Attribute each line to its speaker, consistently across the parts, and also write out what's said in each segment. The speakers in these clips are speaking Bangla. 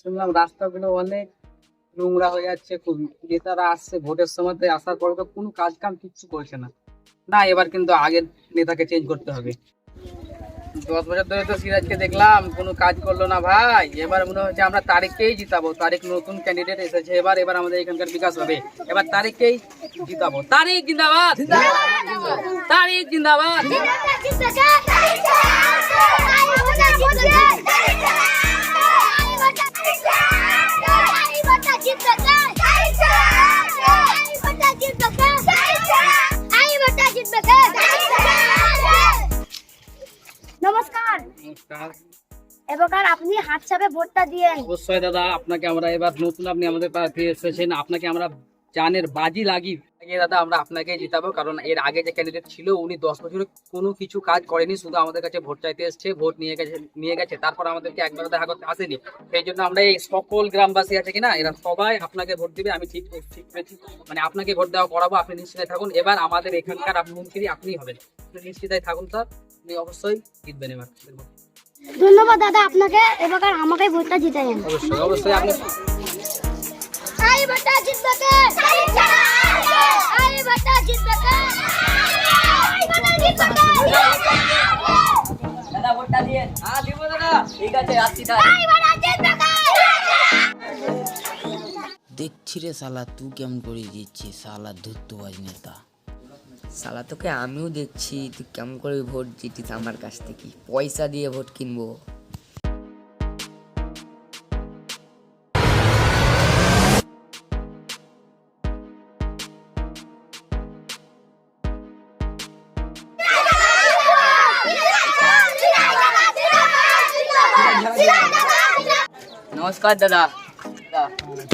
Speaker 1: শুনলাম রাস্তাগুলো অনেক নোংরা হয়ে যাচ্ছে, খুব নেতারা আসছে, ভোটের সময় আসার পরে তো কোনো কাজ কাম কিচ্ছু করছে না। না, এবার কিন্তু আগের নেতাকে চেঞ্জ করতে হবে। দশ বছর ধরে তো সিরাজকে দেখলাম, কোনো কাজ করল না ভাই। এবার মনে হচ্ছে আমরা তারিখকেই জিতাবো। তারিখ নতুন ক্যান্ডিডেট এসেছে, এবার এবার আমাদের এখানকার বিকাশ হবে। এবার তারিখকেই জিতাবো। তারিখ জিন্দাবাদ তারিখ জিন্দাবাদ!
Speaker 2: এবার আপনি হাত ছাপে ভোটটা দিয়েন
Speaker 1: অবশ্যই দাদা আপনাকে আমরা এবার নতুন আপনি আমাদের পাশে এসেছেন। আপনাকে আমরা জানের বাজি লাগি দাদা আমরা আপনাকে জিতাবো কারণ এর আগে যে ক্যান্ডিডেট ছিল উনি দশ বছরে কোনো কিছু কাজ করেনি শুধু আমাদের কাছে ভোট চাইতে এসছে ভোট নিয়ে গেছে নিয়ে গেছে। তারপর আমাদেরকে একবার দেখা করতে আসেনি। সেই জন্য আমরা এই সকল গ্রামবাসী আছে কিনা এরা সবাই আপনাকে ভোট দিবে আমি ঠিক ঠিক মানে আপনাকে ভোট দেওয়া করাবো আপনি নিশ্চিত থাকুন। এবার আমাদের এখানকার আপনি মন্ত্রী আপনিই হবেন। নিশ্চিত থাকুন স্যার। আপনি অবশ্যই জিতবেন এবার।
Speaker 2: ধন্যবাদ দাদা আপনাকে এবার আমাকে ভোটটা জিতাইন
Speaker 1: অবশ্যই অবশ্যই আপনি
Speaker 2: আই ভোটটা জিতবে আই ভোটটা জিতবে কে আই ভোটটা জিতবে
Speaker 1: দাদা ভোটটা দিয়ে হ্যাঁ দিব দাদা। ঠিক আছে আসছি
Speaker 2: আই
Speaker 3: দেখছি রে শালা তুই কেমন করে দিচ্ছিস শালা ধূর্তবাজ নেতা।
Speaker 4: শালা তোকে আমিও দেখছি। তুই কেমন করে ভোট জিতিস আমার কাছ থেকে? পয়সা দিয়ে ভোট কিনবো। নমস্কার দাদা।
Speaker 1: বলুন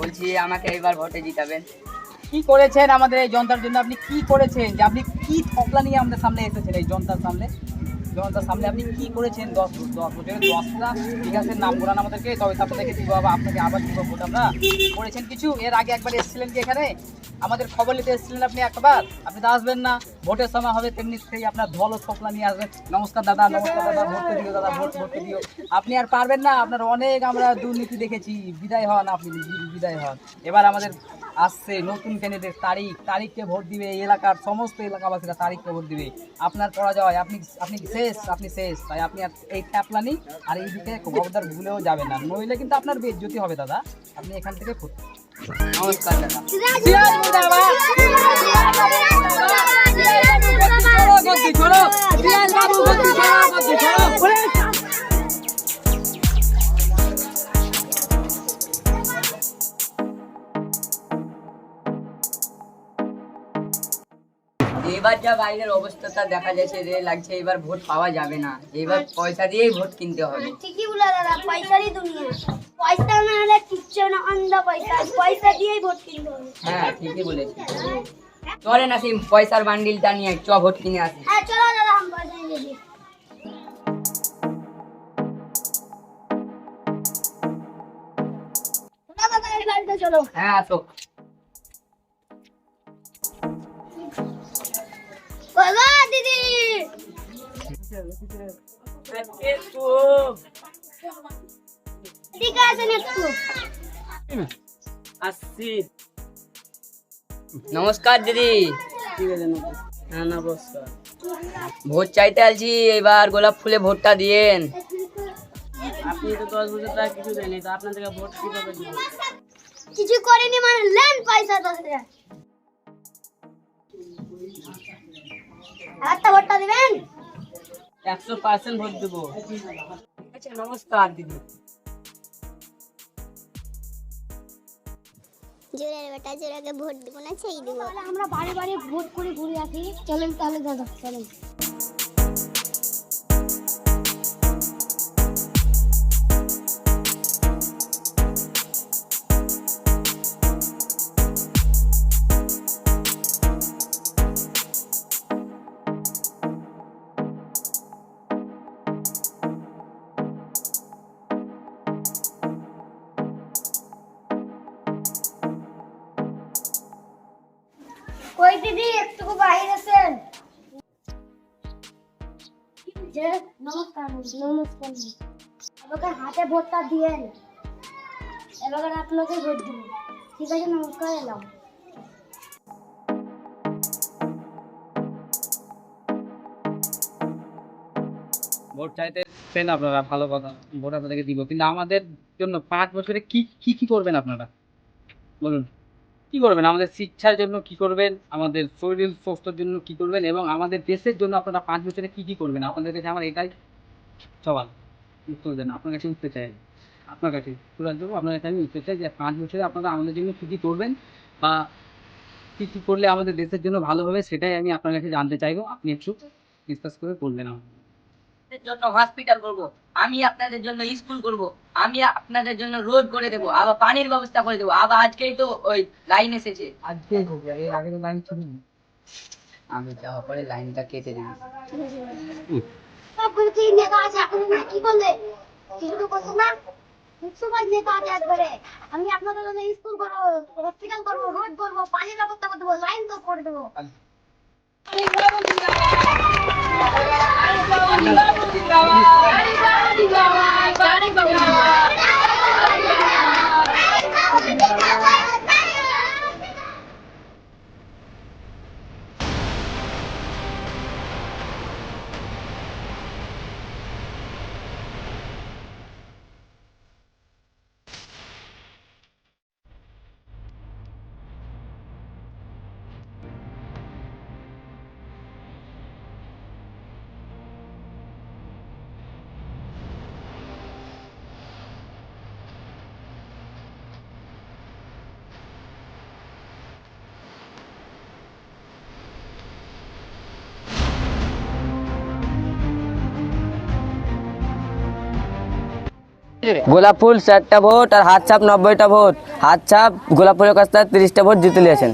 Speaker 4: বলছি, আমাকে এবার ভোটে জিতাবেন।
Speaker 1: কি করেছেন আমাদের এই জনতার জন্য? আপনি কি করেছেন? যে আপনি কি থপলা নিয়ে আমাদের সামনে এসেছেন এই জনতার সামনে? জনতার সামনে আপনি কি করেছেন? দশ দশ বছরে দশটা, ঠিক আছে? নাম করান আমাদেরকে। তবে দেখে দিব, আবার আপনাকে আবার দিব ভোট। আমরা করেছেন কিছু? এর আগে একবার এসেছিলেন কি এখানে? আমাদের খবর নিতে এসেছিলেন আপনি একবার। আপনি তো আসবেন না। ভোটের সময় হবে তেমনি সেই আপনার ধল থপলা নিয়ে আসবেন। নমস্কার দাদা নমস্কার দাদা, ভোটে দিও দাদা, ভোট, ভোটে দিও। আপনি আর পারবেন না, আপনার অনেক আমরা দুর্নীতি দেখেছি। বিদায় হন আপনি, বিদায় হন। এবার আমাদের আসছে নতুন ক্যান্ডিডেট তারিখ। তারিখকে ভোট দিবে এই এলাকার সমস্ত এলাকাবাসীরা তারিখকে ভোট দিবে। আপনার পরাজয়, আপনি আপনি শেষ আপনি শেষ। তাই আপনি আর এই ট্যাপলানি আর এই দিকে খবরদার ভুলেও যাবেন না। নইলে কিন্তু আপনার বেজ্জতি হবে দাদা। আপনি এখান থেকে
Speaker 4: নমস্কার দাদা এবার যা বাইরের অবস্থাটা দেখা যাচ্ছে রে লাগছে এবার ভোট পাওয়া যাবে না। এবার আচ্ছা। পয়সা দিয়েই ভোট কিনতে হবে।
Speaker 2: মানে ঠিকই বলে দাদা পয়সারই দুনিয়া। পয়সা না হলে কিচ্ছু না অন্ধ পয়সা। পয়সা দিয়েই ভোট কিনতে হবে।
Speaker 4: হ্যাঁ ঠিকই বলেছি। চলে নাসিম পয়সার বান্ডিলটা নিয়ে চ ভোট কিনে আসি।
Speaker 2: হ্যাঁ চলো দাদা আমি পয়সা নিয়ে চলো।
Speaker 4: হ্যাঁ আসো।
Speaker 1: আসছি
Speaker 4: নমস্কার দিদি
Speaker 1: ঠিক আছে হ্যাঁ নমস্কার
Speaker 4: ভোট চাইতে আলছি এবার গোলাপ ফুলে ভোটটা দিয়েন
Speaker 1: আপনি তো দশ বছর টাকা কিছু দেয়নি তো আপনার থেকে ভোট কীভাবে দিব
Speaker 2: কিছু করিনি মানে লেন পয়সা দশ হাজার ভোটটা দিবেন
Speaker 1: একশো পার্সেন্ট ভোট দেবো।
Speaker 4: আচ্ছা নমস্কার দিদি।
Speaker 5: জোরের বেটা জোরাকে ভোট দিব না সেই দেবো।
Speaker 2: তাহলে আমরা বাড়ি বাড়ি ভোট করে ঘুরে আসি। চলেন তাহলে দাদা চলেন। কই দিদি একটু বাইরে আছেন। যে নমস্কার নমস্কার। আমাকে হাতে ভোটটা দিয়েন এবার আপনাকে ভোট দিব। ঠিক আছে নমস্কার এলাম।
Speaker 1: ভোট চাইতেছেন আপনারা ভালো কথা। ভোট আপনাদেরকে দিব। কিন্তু আমাদের জন্য পাঁচ বছরে কি কি কি করবেন আপনারা? বলুন। কি করবেন? আমাদের শিক্ষার জন্য কি করবেন? আমাদের শরীর স্বাস্থ্যের জন্য কি করবেন? এবং আমাদের দেশের জন্য আপনারা পাঁচ বছরে কি কি করবেন? আপনাদের কাছে আমার এটাই সওয়াল। উত্তর দেন। আপনার কাছে উঠতে চাই। আপনার কাছে দেবো। আপনার কাছে আমি উঠতে চাই যে পাঁচ বছরে আপনারা আমাদের জন্য কী কী করবেন বা কী কী করলে আমাদের দেশের জন্য ভালো হবে, সেটাই আমি আপনার কাছে জানতে চাইব। আপনি একটু ডিসকাস করে বলবেন আমাকে।
Speaker 4: আপনাদের জন্য হসপিটাল করব আমি আপনাদের জন্য স্কুল করব আমি আপনাদের জন্য রোড করে দেবো আবার পানির ব্যবস্থা করে দেবো আবার আজকেই তো ওই লাইন এসেছে।
Speaker 1: আজকে হবে এর আগে তো লাইন ছিল না।
Speaker 4: আমি যাওয়ার পরে লাইনটা কেটে দিবি
Speaker 2: তারপরে কি নেতা আছে এখন কি বললে? কিছু তো না? আমি আপনাদের জন্য স্কুল করব হসপিটাল করব রোড করব পানির ব্যবস্থা করে দেবো লাইন তো করে দেবো। Tarik bangun di bawah, tarik bawah, tarik bawah.
Speaker 6: গোলাপ ফুল চারটা ভোট আর হাত ছাপ নব্বইটা ভোট। হাত ছাপ গোলাপ ফুলের কাছ থেকে তিরিশটা ভোট জিতে নিয়েছেন।